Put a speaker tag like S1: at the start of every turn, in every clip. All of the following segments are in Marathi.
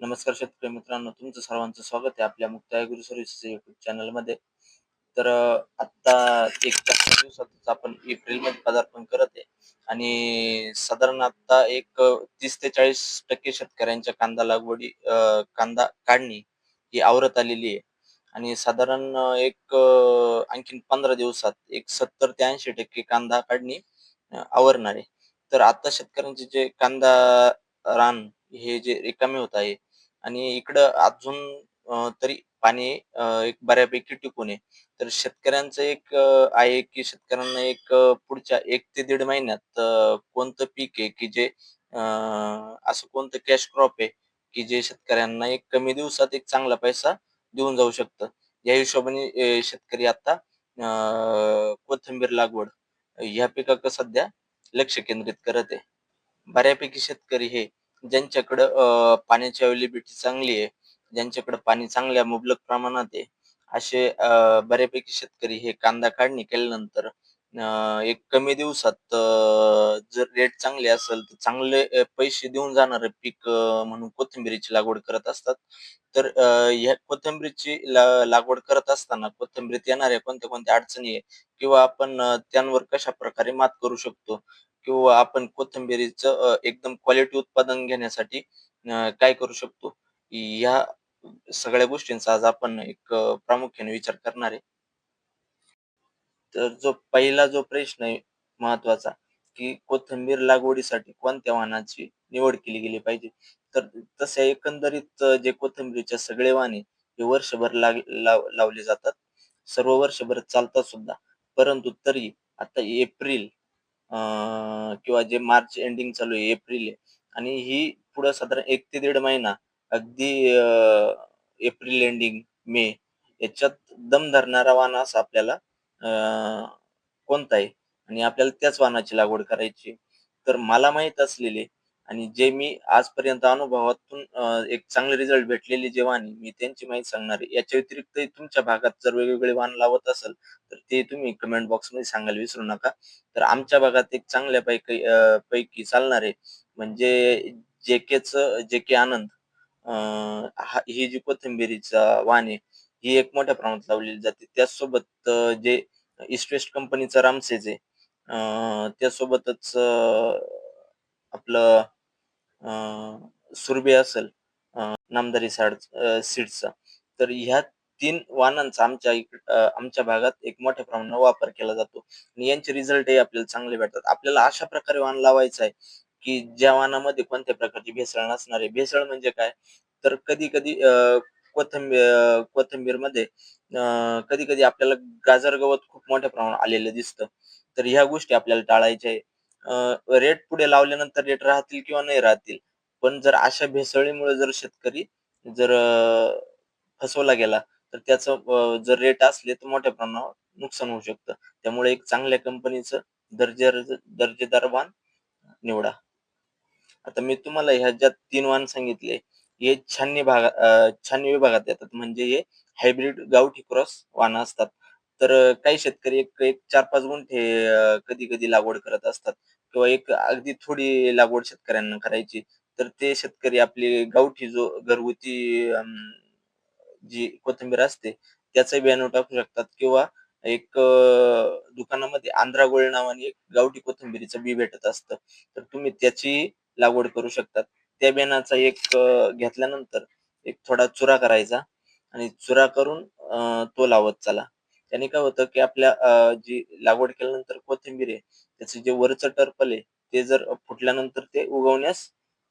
S1: नमस्कार शेतकरी मित्रांनो तुमचं सर्वांचं स्वागत आहे आपल्या मुक्त गुरु सर्व्हिसेस युट्यूब चॅनलमध्ये. तर आता एक दिवसातच आपण एप्रिलमध्ये पदार्पण करत आहे. आणि साधारण आता एक तीस ते चाळीस टक्के शेतकऱ्यांच्या कांदा लागवडी कांदा काढणी ही आवरत आलेली आहे. आणि साधारण एक आणखीन पंधरा दिवसात एक सत्तर ते ऐंशी टक्के कांदा काढणी आवरणार आहे. तर आता शेतकऱ्यांचे जे कांदा रान हे जे रिकामे होत आहे आणि इकडं अजून तरी पाणी एक बऱ्यापैकी टिकून आहे. तर शेतकऱ्यांचं एक आहे की शेतकऱ्यांना एक पुढच्या एक ते दीड महिन्यात कोणतं पीक आहे की जे असं कोणतं कॅश क्रॉप आहे की जे शेतकऱ्यांना एक कमी दिवसात एक चांगला पैसा देऊन जाऊ शकतं. या हिशोबाने शेतकरी आता कोथिंबीर लागवड ह्या पिकाकडे सध्या लक्ष केंद्रित करत आहे. बऱ्यापैकी शेतकरी हे ज्यांच्याकडं पाण्याची अवेलेबिलिटी चांगली आहे ज्यांच्याकडे पाणी चांगल्या मुबलक प्रमाणात आहे असे बऱ्यापैकी शेतकरी हे कांदा काढणी केल्यानंतर एक कमी दिवसात जर रेट चांगले असेल तर चांगले पैसे देऊन जाणारे पीक म्हणून कोथिंबीरीची लागवड करत असतात. तर ह्या कोथिंबीरीची ला- लागवड करत असताना कोथिंबीरीत येणाऱ्या कोणत्या कोणत्या अडचणी आहे किंवा आपण त्यांवर कशा प्रकारे मात करू शकतो? किंवा आपण कोथिंबिरीचं एकदम क्वालिटी उत्पादन घेण्यासाठी काय करू शकतो? या सगळ्या गोष्टींचा आज आपण एक प्रामुख्याने विचार करणार आहे. तर जो पहिला जो प्रश्न आहे महत्त्वाचा की कोथिंबीर लागवडीसाठी कोणत्या वाहनाची निवड केली गेली पाहिजे? तर तसे एकंदरीत जे कोथिंबीरीचे सगळे वाहने हे वर्षभर लाग लाव लावले जातात. सर्व वर्षभर चालतात सुद्धा. परंतु तरी आता एप्रिल किंवा जे मार्च एंडिंग चालू आहे, एप्रिल आहे. आणि ही पुढं साधारण एक ते दीड महिना अगदी एप्रिल एंडिंग, मे याच्यात दम धरणारा वाण असा आपल्याला अ, कोणता आहे? आणि आपल्याला त्याच वाणाची लागवड करायची तर मला माहीत असलेले आणि जे मी आजपर्यंत अनुभवातून एक चांगले रिझल्ट भेटलेले जे वाहन मी त्यांची माहिती सांगणार आहे. याच्या व्यतिरिक्त तुमच्या भागात जर वेगवेगळे वाहन लावत असेल तर ते तुम्ही कमेंट बॉक्समध्ये सांगायला विसरू नका. तर आमच्या भागात एक चांगल्यापैकी पैकी पैकी चालणारे म्हणजे जे केच आनंद के हा ही जी कोथिंबिरीचा वाहन आहे, ही एक मोठ्या प्रमाणात लावलेली जाते. त्याचसोबत जे ईस्ट वेस्ट कंपनीचा रामसेज आहे. त्यासोबतच आपलं अ, असेल, अ, नामदारी साड सीडचा तर ह्या तीन वाहनांचा आमच्या आमच्या भागात एक मोठ्या प्रमाणावर वापर केला जातो आणि यांचे रिझल्टही आपल्याला चांगले भेटतात. आपल्याला अशा प्रकारे वाहन लावायचं आहे, की ज्या वाहनामध्ये कोणत्या प्रकारची भेसळ नसणार आहे. भेसळ म्हणजे काय? तर कधी-कधी कोथंबीर कोथिंबीर अ, कधी-कधी आपल्याला गाजर गवत खूप मोठ्या प्रमाणात आलेलं दिसतं. तर ह्या गोष्टी आपल्याला टाळायच्या आहे. रेट पुढे लावल्यानंतर रेट राहतील किंवा नाही राहतील. पण जर अशा भेसळीमुळे जर शेतकरी जर फसवला गेला, तर त्याचं जर रेट असले तर मोठ्या प्रमाणावर नुकसान होऊ शकतं. त्यामुळे एक चांगल्या कंपनीचं दर्जे दर्जेदार वाण निवडा. आता मी तुम्हाला ह्या ज्या तीन वाण सांगितले, हे छाननी भागा अ, छाननी विभागात येतात. म्हणजे हे हायब्रिड गावठी क्रॉस वाण असतात. तर काही शेतकरी एक एक 4-5 गुंठे कधी-कधी लागवड करत असतात किंवा एक अगदी थोडी लागवड शेतकऱ्यांना करायची. तर ते शेतकरी आपली गावठी जो घरगुती जी कोथिंबीर असते, त्याचंही बियाणं टाकू शकतात किंवा एक दुकानामध्ये आंध्रा गोळ नावाने एक गावठी कोथिंबीरीचं बी भेटत असतं. तर तुम्ही त्याची लागवड करू शकतात. त्या बियाणाचा एक घेतल्यानंतर एक थोडा चुरा करायचा आणि चुरा करून तो लावत चला. त्याने काय होतं, की आपल्या जी लागवड केल्यानंतर कोथिंबीर आहे, त्याचं जे वरचं टर्पल आहे, ते जर फुटल्यानंतर ते उगवण्यास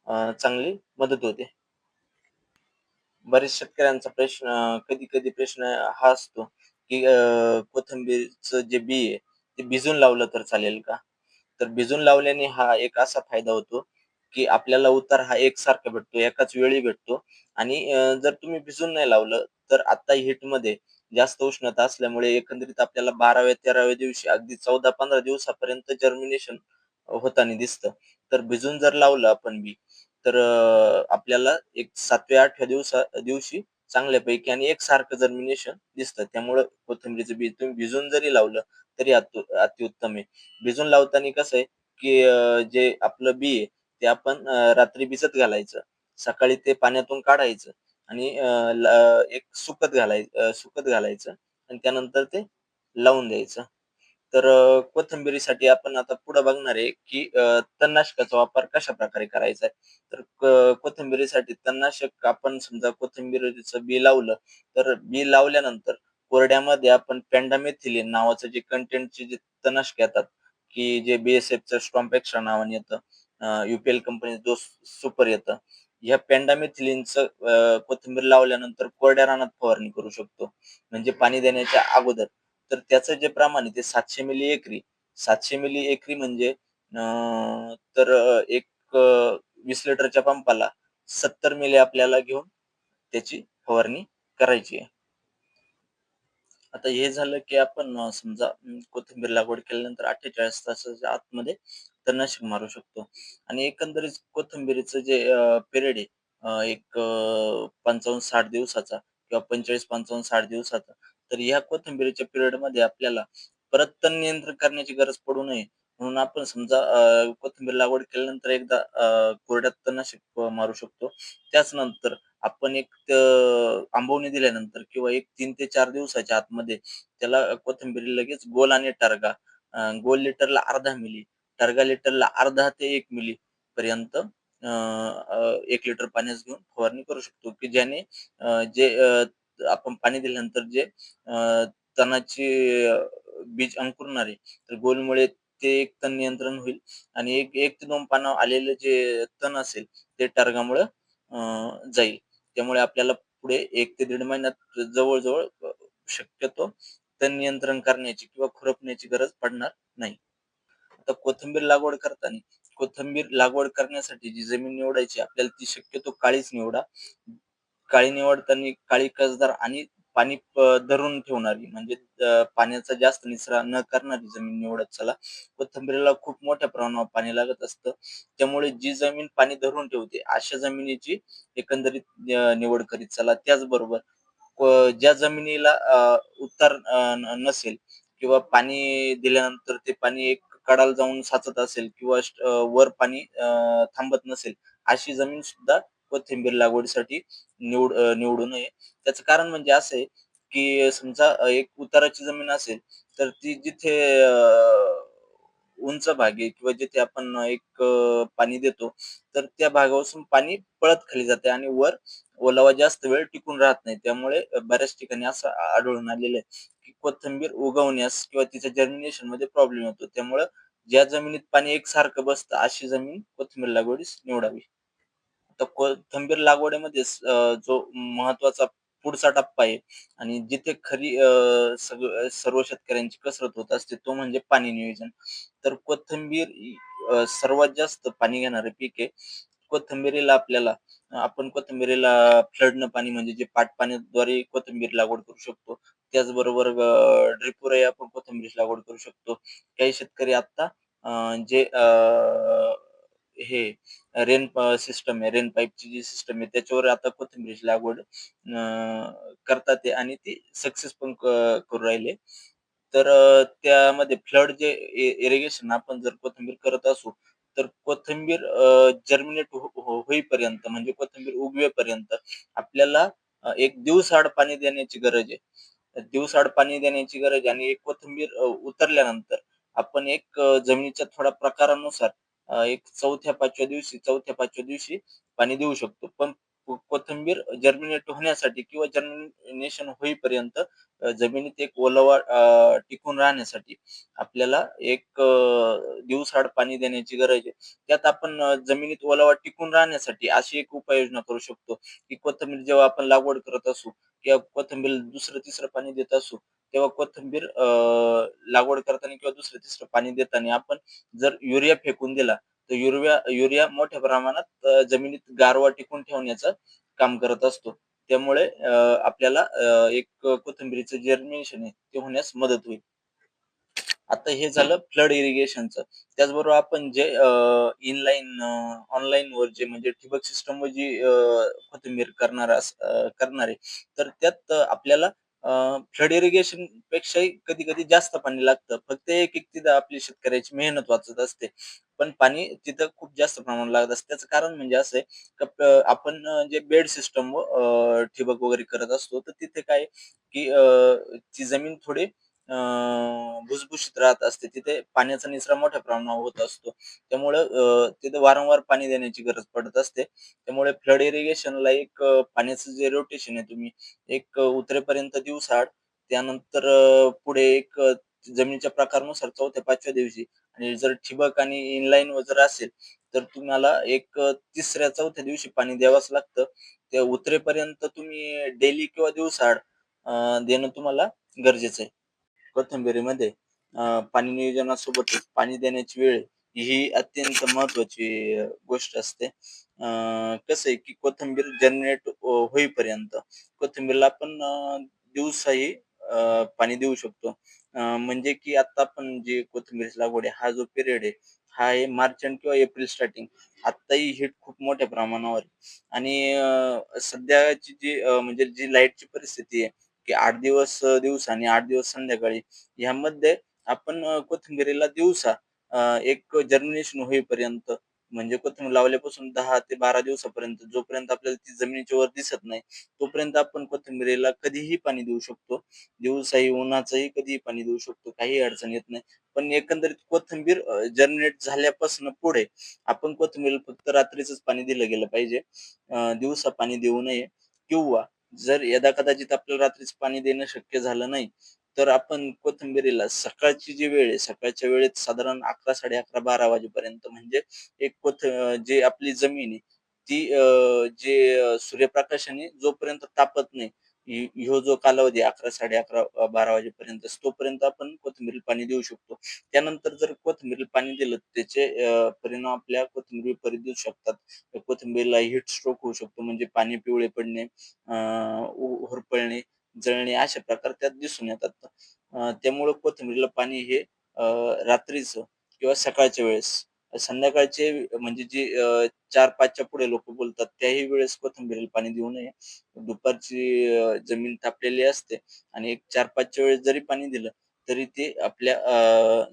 S1: चांगली मदत होते. बऱ्याच शेतकऱ्यांचा प्रश्न कधी-कधी प्रश्न हा असतो, की अ, कोथिंबीरचं जे बी आहे, ते भिजून लावलं तर चालेल का? तर भिजून लावल्याने हा एक असा फायदा होतो, की आपल्याला उतार हा एकसारखा भेटतो, एकाच वेळी भेटतो आणि जर तुम्ही भिजून नाही लावलं, तर आता हीटमध्ये जास्त उष्णता असल्यामुळे एकंदरीत आपल्याला 12व्या-13व्या दिवशी अगदी 14-15 दिवसापर्यंत जर्मिनेशन होताना दिसतं. तर भिजून जर लावलं आपण बी, तर आपल्याला एक 7व्या-8व्या दिवसा दिवशी चांगल्यापैकी आणि एकसारखं जर्मिनेशन दिसतं. त्यामुळं कोथिंबीरीचं बी तुम्ही भिजून जरी लावलं, तरी अति अतिउत्तम आहे. भिजून लावताना कसं आहे, की जे आपलं बी आहे, ते आपण रात्री भिजत घालायचं सकाळी ते पाण्यातून काढायचं आणि एक सुकत घालायचं सुकत घालायचं आणि त्यानंतर ते लावून द्यायचं. तर कोथंबिरीसाठी आपण आता पुढं बघणार आहे, की तणनाशकाचा वापर कशा प्रकारे करायचा आहे. तर क कोथिंबिरीसाठी तणनाशक आपण समजा कोथिंबिरीचं बी लावलं, तर बी लावल्यानंतर कोरड्यामध्ये आपण पॅन्डामेथिलिन नावाचं जे कंटेंटचे जे तणनाशक येतात, की जे बी-एस-एफचं स्टॉम्प एक्स्ट्रा नावाने येतं. युपीएल कंपनी जो सुपर येतं. ह्या पेंडामेथिलिनचं कोथिंबीर लावल्यानंतर कोरड्या रानात फवारणी करू शकतो. म्हणजे पाणी देण्याच्या अगोदर. तर त्याचं जे प्रमाण आहे ते सातशे मिली एकरी. सातशे मिली एकरी म्हणजे तर एक वीस लिटरच्या पंपाला 70 मिली आपल्याला घेऊन त्याची फवारणी करायची आहे. आता हे झालं, की आपण समजा कोथिंबीर लागवड केल्यानंतर 48 तासाच्या आतमध्ये तणनाशक मारू शकतो आणि एकंदरीत कोथिंबीरीचं जे पिरियड आहे एक पंचावन्न साठ दिवसाचा किंवा 45-55-60 दिवसाचा. तर ह्या कोथिंबीरीच्या पिरियडमध्ये आपल्याला परत तण नियंत्रण करण्याची गरज पडू नये म्हणून आपण समजा अ, कोथिंबीर लागवड केल्यानंतर एकदा कोरड्यात तणनाशक मारू शकतो. त्याच नंतर आपण एक आंबवणी दिल्यानंतर किंवा एक तीन ते चार दिवसाच्या आतमध्ये त्याला कोथिंबीर लगेच गोल आणि टरगा गोल लिटरला अर्धा मिली, टर्गा लिटरला अर्धा ते एक मिली पर्यंत अ, अ, 1 लिटर पाण्यात घेऊन फवारणी करू शकतो, की ज्याने जे आपण पाणी दिल्यानंतर जे तणाची बीज अंकुरणारे तर गोलमुळे ते एक तण नियंत्रण होईल आणि एक एक ते दोन पानं आलेलं जे तण असेल, ते टर्गामुळं अ, जाईल. त्यामुळे आपल्याला पुढे एक ते दीड महिन्यात जवळ-जवळ शक्यतो तण नियंत्रण करण्याची किंवा खुरपण्याची गरज पडणार नाही. आता कोथिंबीर लागवड करताना कोथिंबीर लागवड करण्यासाठी जी जमीन निवडायची आपल्याला ती शक्यतो काळीच निवडा. काळी निवडताना काळी कसदार आणि पाणी धरून ठेवणारी म्हणजे पाण्याचा जास्त निचरा न करणारी जमीन निवडत चला. कोथंबीरला खूप मोठ्या प्रमाणावर पाणी लागत असतं. त्यामुळे जी जमीन पाणी धरून ठेवते अशा जमिनीची एकंदरीत निवड करीत चला. त्याचबरोबर ज्या जमिनीला उत्तर नसेल किंवा पाणी दिल्यानंतर ते पाणी एक कडाला जाऊन साचत असेल किंवा वर पाणी थांबत नसेल, अशी जमीन सुद्धा कोथिंबीर लागवडीसाठी निवड निवडू नये. त्याचं कारण म्हणजे असं आहे, की समजा एक उताराची जमीन असेल, तर ती जिथे उंच भाग आहे किंवा जिथे आपण एक पाणी देतो, तर त्या भागापासून पाणी पळत खाली जाते आणि वर ओलावा जास्त वेळ टिकून राहत नाही. त्यामुळे बऱ्याच ठिकाणी असं आढळून आलेलं आहे, कोथिंबीर उगवण्यास किंवा तिच्या जर्मिनेशनमध्ये प्रॉब्लेम होतो. त्यामुळं ज्या जमिनीत पाणी एकसारखं बसतं, अशी जमीन कोथिंबीर लागवडीस निवडावी. तर कोथिंबीर लागवडीमध्ये जो महत्त्वाचा पुढचा टप्पा आहे आणि जिथे खरी सर्व शेतकऱ्यांची कसरत होत असते, तो म्हणजे पाणी नियोजन. तर कोथिंबीर सर्वात जास्त पाणी घेणारे पीक आहे. कोथिंबिरीला आपल्याला आपण कोथिंबिरीला फ्लडनं पाणी म्हणजे जे पाटपाण्याद्वारे कोथिंबीर लागवड करू शकतो. त्याचबरोबर ड्रिपुरे आपण कोथिंबीरीची लागवड करू शकतो. काही शेतकरी आता जे हे रेन सिस्टम आहे, रेन पाईपची जी सिस्टम आहे, त्याच्यावर आता कोथिंबीर लागवड करतात आणि ते सक्सेस पण करू राहिले. तर त्यामध्ये फ्लड जे इरिगेशन आपण जर कोथिंबीर करत असू, तर कोथिंबीर जर्मिनेट हो, हो, होईपर्यंत म्हणजे कोथिंबीर उगवेपर्यंत आपल्याला एक एक दिवसाआड पाणी देण्याची गरज आहे. दिवसाआड पाणी देण्याची गरज आहे आणि एक कोथिंबीर उतरल्यानंतर आपण एक जमिनीच्या थोड्या प्रकारानुसार एक 4थ्या-5व्या दिवशी 4थ्या-5व्या दिवशी पाणी देऊ शकतो. पण कोथिंबीर जर्मिनेट होण्यासाठी किंवा जर्मिनेशन होईपर्यंत जमिनीत एक ओलावा टिकून राहण्यासाठी आपल्याला एक दिवसाआड पाणी देण्याची गरज आहे. त्यात आपण जमिनीत ओलावा टिकून राहण्यासाठी अशी एक उपाययोजना करू शकतो, की कोथिंबीर जेव्हा आपण लागवड करत असू किंवा कोथिंबीर दुसरं-तिसरं पाणी देत असू, तेव्हा कोथिंबीर अ, लागवड करताना किंवा दुसरं-तिसरं पाणी देताना आपण जर युरिया फेकून दिला, तर युरिया युरिया मोठ्या प्रमाणात जमिनीत गारवा टिकून ठेवण्याचं काम करत असतो. त्यामुळे आपल्याला एक कोथिंबीरीचं जर्मिनेशन आहे, ते होण्यास मदत होईल. आता हे झालं फ्लड इरिगेशनचं. त्याचबरोबर आपण जे इनलाईन ऑनलाईन वर जे म्हणजे ठिबक सिस्टम वर जी अ, कोथिंबीर करणार करणारे तर त्यात आपल्याला फ्लड इरिगेशन पेक्षाही कधी-कधी जास्त पाणी लागतं. फक्त एक-एक आपली शेतकऱ्याची मेहनत वाचत असते. पण पाणी तिथं खूप जास्त प्रमाणात लागत असते त्याचं कारण म्हणजे असं आहे, की आपण जे बेड सिस्टम ठिबक वगैरे करत असतो, तर तिथे काय की अ, ती जमीन थोडी भुसभुशीत राहत असते. तिथे पाण्याचा निचरा मोठ्या प्रमाणावर होत असतो. त्यामुळं तिथे वारंवार पाणी देण्याची गरज पडत असते. त्यामुळे फ्लड इरिगेशनला एक पाण्याचं जे रोटेशन आहे तुम्ही एक उतरेपर्यंत दिवसाआड, त्यानंतर पुढे एक जमिनीच्या प्रकारानुसार 4थ्या-5व्या दिवशी आणि जर ठिबक आणि इनलाईन जर असेल, तर तुम्हाला एक तिसऱ्या चौथ्या दिवशी पाणी द्यावंच लागतं. ते उतरेपर्यंत तुम्ही डेली किंवा दिवसाआड देणं तुम्हाला गरजेचं आहे. कोथंबिरीमध्ये पाणी नियोजनासोबतच पाणी देण्याची वेळ ही अत्यंत महत्त्वाची गोष्ट असते. कसं आहे की कोथिंबीर जनरेट हो, होईपर्यंत कोथिंबीरला आपण दिवसाही अ, पाणी देऊ शकतो. म्हणजे की आता आपण जे कोथिंबीरची लागवड आहे, हा जो पिरियड आहे, हा आहे मार्च एंड किंवा एप्रिल स्टार्टिंग. आत्ताही हीट खूप मोठ्या प्रमाणावर आहे आणि सध्याची जी म्हणजे जी लाईटची परिस्थिती आहे, की आठ दिवस दिवसा आणि आठ दिवस संध्याकाळी. ह्यामध्ये आपण कोथिंबीरीला कोथिंबिरीला दिवसा एक जर्मिनेशन होईपर्यंत म्हणजे कोथिंबीर लावल्यापासून दहा ते 12 दिवसापर्यंत जोपर्यंत आपल्याला ती जमिनीच्या वर दिसत नाही, तोपर्यंत आपण कोथिंबिरीला कधीही पाणी देऊ शकतो. दिवसाही, उन्हाचंही कधीही पाणी देऊ शकतो. काही अडचण येत नाही. पण एकंदरीत कोथिंबीर जर्मिनेट झाल्यापासून पुढे आपण कोथिंबीरला फक्त रात्रीच पाणी दिलं गेलं पाहिजे. दिवसा पाणी देऊ नये किंवा जर यदा कदाचित आपल्याला रात्रीच पाणी देणं शक्य झालं नाही, तर आपण कोथिंबिरीला सकाळची जी वेळ आहे, सकाळच्या वेळेत साधारण 11, 11:30, 12 वाजेपर्यंत म्हणजे एक कोथ जे जी आपली जमीन आहे, ती जे सूर्यप्रकाशाने जोपर्यंत तापत नाही, ह्यो जो कालावधी अकरा साडे अकरा बारा वाजेपर्यंत तोपर्यंत आपण कोथिंबीरीला पाणी देऊ शकतो. त्यानंतर जर कोथिंबीर पाणी दिलं, त्याचे परिणाम आपल्या कोथिंबीर परी देऊ शकतात. कोथिंबीरला हीट स्ट्रोक होऊ शकतो, म्हणजे पाणी पिवळे पडणे, अ, होरपळणे, जळणे अशा प्रकार त्यात दिसून येतात. त्यामुळे त्यामुळं पाणी हे अ, रात्रीचं किंवा सकाळच्या वेळेस, संध्याकाळचे म्हणजे जे चार पाचच्या पुढे लोक बोलतात, त्याही वेळेस कोथिंबीरीला पाणी देऊ नये. दुपारची जमीन तापलेली असते आणि एक 4-5च्या वेळेस जरी पाणी दिलं, तरी ते आपल्या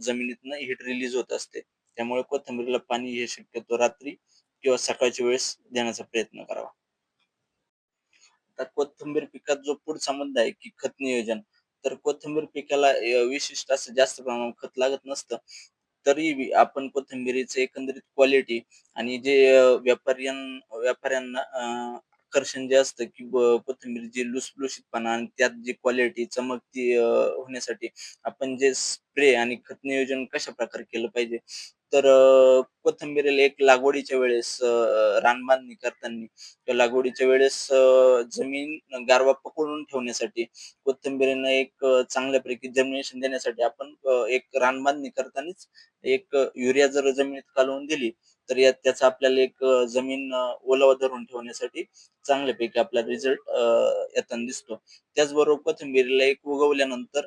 S1: जमिनीतनं हीट रिलीज होत असते. त्यामुळे कोथिंबीरीला पाणी हे शक्यतो रात्री किंवा सकाळच्या वेळेस देण्याचा प्रयत्न करावा. आता कोथिंबीर पिकात जो पुढचा मुद्दा आहे, की खत नियोजन. तर कोथिंबीर पिकाला विशिष्ट असं जास्त प्रमाणात खत लागत नसतं. तरी आपण कोथिंबिरीचे एकंदरीत क्वालिटी आणि जे व्यापाऱ्यां व्यापाऱ्यांना अ, आकर्षण जे असतं, की कोथिंबीर जी लुसलुशीतपणा आणि त्यात जी क्वालिटी, चमकती होण्यासाठी आपण जे स्प्रे आणि खत नियोजन कशा प्रकारे केलं पाहिजे. तर अ, कोथिंबीरीला एक लागवडीच्या वेळेस रानबांधणी करताना किंवा लागवडीच्या वेळेस जमीन गारवा पकडून ठेवण्यासाठी कोथिंबीरीनं एक चांगल्यापैकी जमिनेशन देण्यासाठी आपण एक रानबांधणी करतानाच एक युरिया जर जमिनीत कालवून दिली, तर यात त्याचा आपल्याला एक जमीन ओलावा धरून ठेवण्यासाठी चांगल्यापैकी आपला रिझल्ट येताना दिसतो. त्याचबरोबर कोथिंबीरीला एक उगवल्यानंतर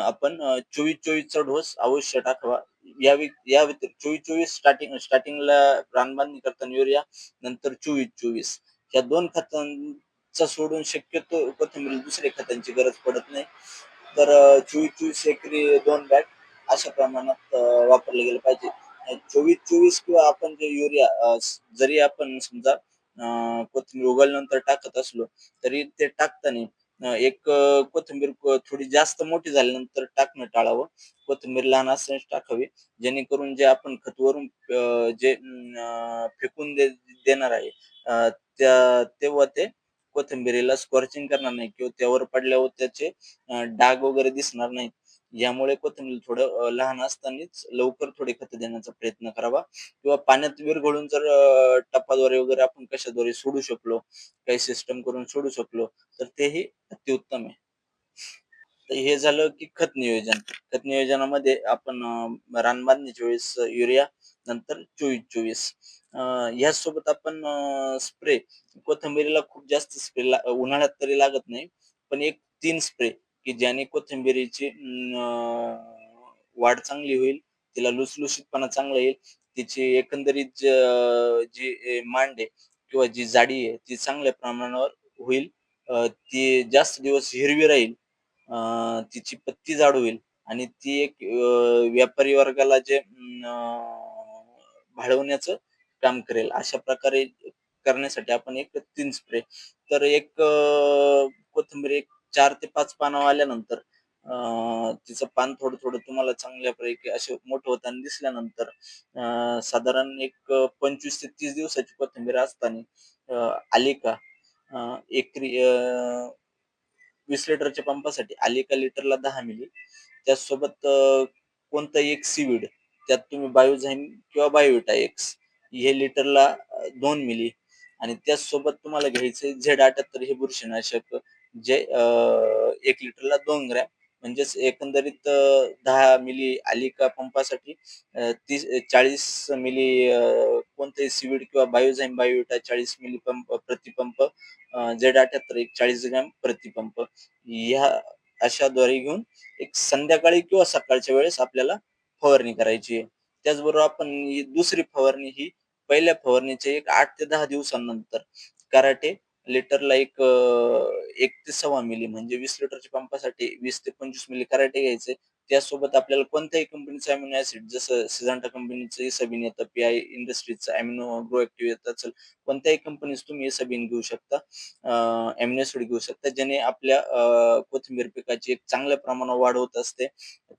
S1: आपण अ, 24-24 चा डोस अवश्य टाकावा. या या व्यतिरिक्त 24-24 स्टार्टिंग स्टार्टिंगला रानबांधणी करताना युरिया, नंतर 24-24 या दोन खतांचा सोडून शक्यतो कोथिंबीर दुसऱ्या खतांची गरज पडत नाही. तर चोवीस चोवीस एकरी दोन बॅग अशा प्रमाणात वापरले गेले पाहिजे. 24-24 किंवा आपण जे युरिया जरी आपण समजा कोथिंबीर उगवल्यानंतर टाकत असलो, तरी ते टाकताना एक कोथिंबीर थोडी जास्त मोठी झाल्यानंतर टाकणं टाळावं. कोथिंबीर लहान असल्यास टाकावी. जेणेकरून जे आपण खत वरून जे फेकून दे देणार आहे, त्या तेव्हा ते कोथिंबीरीला स्कॉर्चिंग करणार नाही किंवा त्यावर पडल्यावर त्याचे डाग वगैरे दिसणार नाहीत. यामुळे कोथिंबीर थोडं लहान असतानाच लवकर थोडे खत देण्याचा प्रयत्न करावा किंवा पाण्यात विरघळून जर टप्पाद्वारे टपाद्वारे वगैरे आपण कशाद्वारे सोडू शकलो, काही सिस्टम करून सोडू शकलो, तर तेही अतिउत्तम आहे. तर हे झालं की खत नियोजन. खत नियोजनामध्ये आपण रान रानबांधणीच्या वेळेस युरिया, नंतर चोवीस चोवीस ह्यासोबत आपण स्प्रे कोथिंबीरीला खूप जास्त स्प्रे उन्हाळ्यात तरी लागत नाही. पण एक तीन स्प्रे की ज्याने कोथिंबीरीची वाढ चांगली होईल, तिला लुसलुशीतपणा चांगला येईल, तिची एकंदरीत जी मांड आहे किंवा जी जाडी आहे, ती चांगल्या प्रमाणावर होईल. ती जास्त दिवस हिरवी राहील. तिची पत्ती जाड होईल आणि ती एक व्यापारी वर्गाला जे भाळवण्याचं काम करेल अशा प्रकारे करण्यासाठी आपण एक तीन स्प्रे तर एक कोथिंबीर एक चार ते पाच पानं आल्यानंतर तिचं पान थोडं थोडं तुम्हाला चांगल्यापैकी असे मोठं होताना दिसल्यानंतर साधारण एक पंचवीस ते तीस दिवसाची कोथिंबीर असताना आलिका आली का? एकरी वीस लिटरच्या पंपासाठी आली का लिटरला दहा मिली. त्यासोबत कोणता कोणतं एक सीविड त्यात तुम्ही बायोझाईन किंवा बायोविटा एक्स हे लिटरला दोन मिली. आणि त्याचसोबत तुम्हाला घ्यायचं झेड अठ्याहत्तर हे बुरशीनाशक जे एक लिटरला दोन ग्रॅम म्हणजेच एकंदरीत दहा मिली आलिका पंपासाठी तीस चाळीस मिली कोणतेही कोणतंही सीविड किंवा बायोझाईम बायोटा चाळीस मिली पंप प्रतिपंप जेड अठ्याहत्तर एक चाळीस ग्रॅम प्रतिपंप ह्या अशाद्वारे घेऊन एक संध्याकाळी किंवा सकाळच्या वेळेस आपल्याला फवारणी करायची आहे. त्याचबरोबर आपण ही दुसरी फवारणी ही पहिल्या फवारणीच्या एक आठ ते दहा दिवसांनंतर कराटे लिटरला एक एक ते सव्वा मिली म्हणजे वीस लिटरच्या पंपासाठी वीस ते पंचवीस मिली कराटे घ्यायचे. त्यासोबत आपल्याला कोणत्याही कंपनीचं अमिनो ऍसिड जसं सिझांटा कंपनीचं सबीन येतं पी आय इंडस्ट्रीजचं अमिनो ग्रो ऍक्टिव्ह येतं चल कोणत्याही कंपनीचं तुम्ही सबीन घेऊ शकता अमिनो ऍसिड घेऊ शकता ज्याने आपल्या कोथिंबीर पिकाची एक चांगल्या प्रमाणात वाढ होत असते.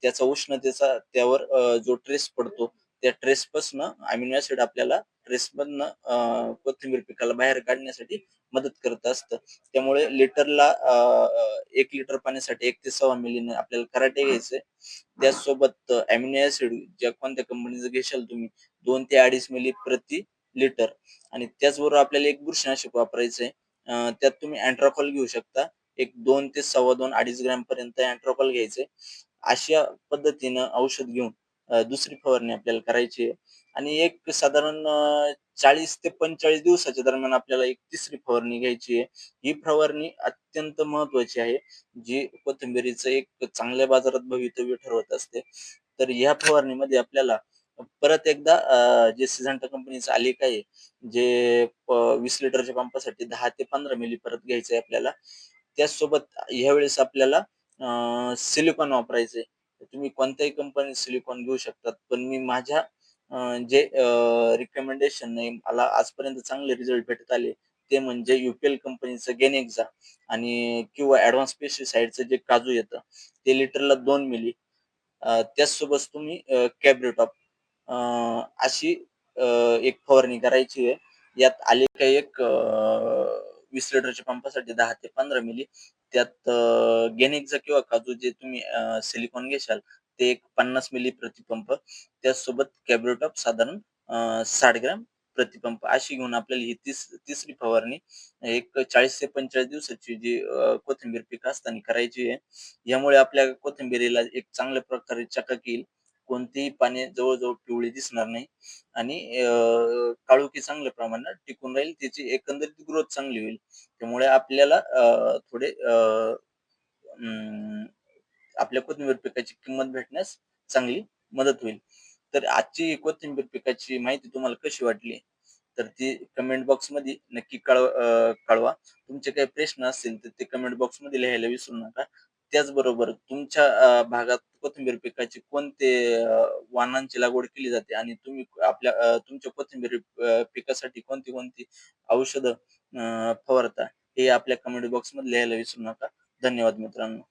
S1: त्याचा उष्णतेचा त्यावर जो ट्रेस पडतो त्या ट्रेसपासनं अमिनो ऍसिड आपल्याला ट्रेसमधनं कोथिंबीर पिकाला बाहेर काढण्यासाठी मदत करत असतं. त्यामुळे लिटरला एक लिटर पाण्यासाठी एक ते सव्वा मिलीने आपल्याला कराटे घ्यायचे. त्याचसोबत अमिनो ऍसिड ज्या कोणत्या कंपनीचं घेशाल तुम्ही दोन ते अडीच मिली प्रति लिटर. आणि त्याचबरोबर आपल्याला एक बुरशीनाशक वापरायचंय. त्यात तुम्ही अँट्राकॉल घेऊ शकता. एक दोन ते सव्वा दोन अडीच ग्रॅम पर्यंत अँट्राकॉल घ्यायचे अशा पद्धतीनं औषध घेऊन दुसरी फवारणी आपल्याला करायची आहे. आणि एक साधारण चाळीस ते पंचेचाळीस दिवसाच्या दरम्यान आपल्याला एक तिसरी फवारणी घ्यायची आहे. ही फवारणी अत्यंत महत्वाची आहे जी कोथिंबिरीचं एक चांगल्या बाजारात भवितव्य ठरवत असते. तर ह्या फवारणीमध्ये आपल्याला परत एकदा जे सिझंटा कंपनीचं आलेख आहे जे वीस लिटरच्या पंपासाठी दहा ते पंधरा मिली परत घ्यायचं आहे आपल्याला. त्याचसोबत ह्यावेळेस आपल्याला सिलिकॉन वापरायचंय. तुम्ही कोणत्याही कंपनी सिलिकॉन घेऊ शकतात. पण मी माझ्या जे रिकमेंडेशन नाही मला आजपर्यंत चांगले रिझल्ट भेटत आले ते म्हणजे युपीएल कंपनीचं गेनेक्झा आणि किंवा ऍडव्हान्स पेस्टिसाइडचं जे काजू येतं ते लिटरला दोन मिली त्याचसोबत तुम्ही कॅब्रेटॉप अशी एक फवारणी करायची आहे. यात आले काही एक वीस लिटरच्या पंपासाठी दहा ते पंधरा मिली त्यात गेनेक्झा किंवा काजू जे तुम्ही सिलिकॉन घेशाल ते एक पन्नास मिली प्रतिपंप. त्यासोबत कॅबरेटॉप साधारण साठ ग्रॅम प्रतिपंप. अशी घेऊन आपल्याला ही तीस तिसरी फवारणी एक चाळीस ते पंचेचाळीस दिवसाची जी कोथिंबीर पीक असताना करायची आहे. यामुळे आपल्या कोथिंबीरीला एक चांगल्या प्रकारे चकाक येईल. कोणतीही पाने जवळजवळ पिवळी दिसणार नाही. आणि अं, काळोखी चांगल्या प्रमाणात टिकून राहील. त्याची एकंदरीत ग्रोथ चांगली होईल. त्यामुळे आपल्याला थोडे आपल्या कोथिंबीर पिकाची किंमत भेटण्यास चांगली मदत होईल. तर आजची कोथिंबीर पिकाची माहिती तुम्हाला कशी वाटली? तर ती कमेंट बॉक्समध्ये नक्की कळव कळवा. तुमचे काही प्रश्न असतील तर ते कमेंट बॉक्समध्ये लिहायला विसरू नका. त्याचबरोबर तुमच्या भागात कोथिंबीर पिकाची कोणते वाहनांची वाणांची लागवड केली जाते? आणि तुम्ही आपल्या तुमच्या कोथिंबीर पिकासाठी कोणती कोणती औषधं फवारता हे आपल्या कमेंट बॉक्समध्ये लिहायला विसरू नका. धन्यवाद मित्रांनो.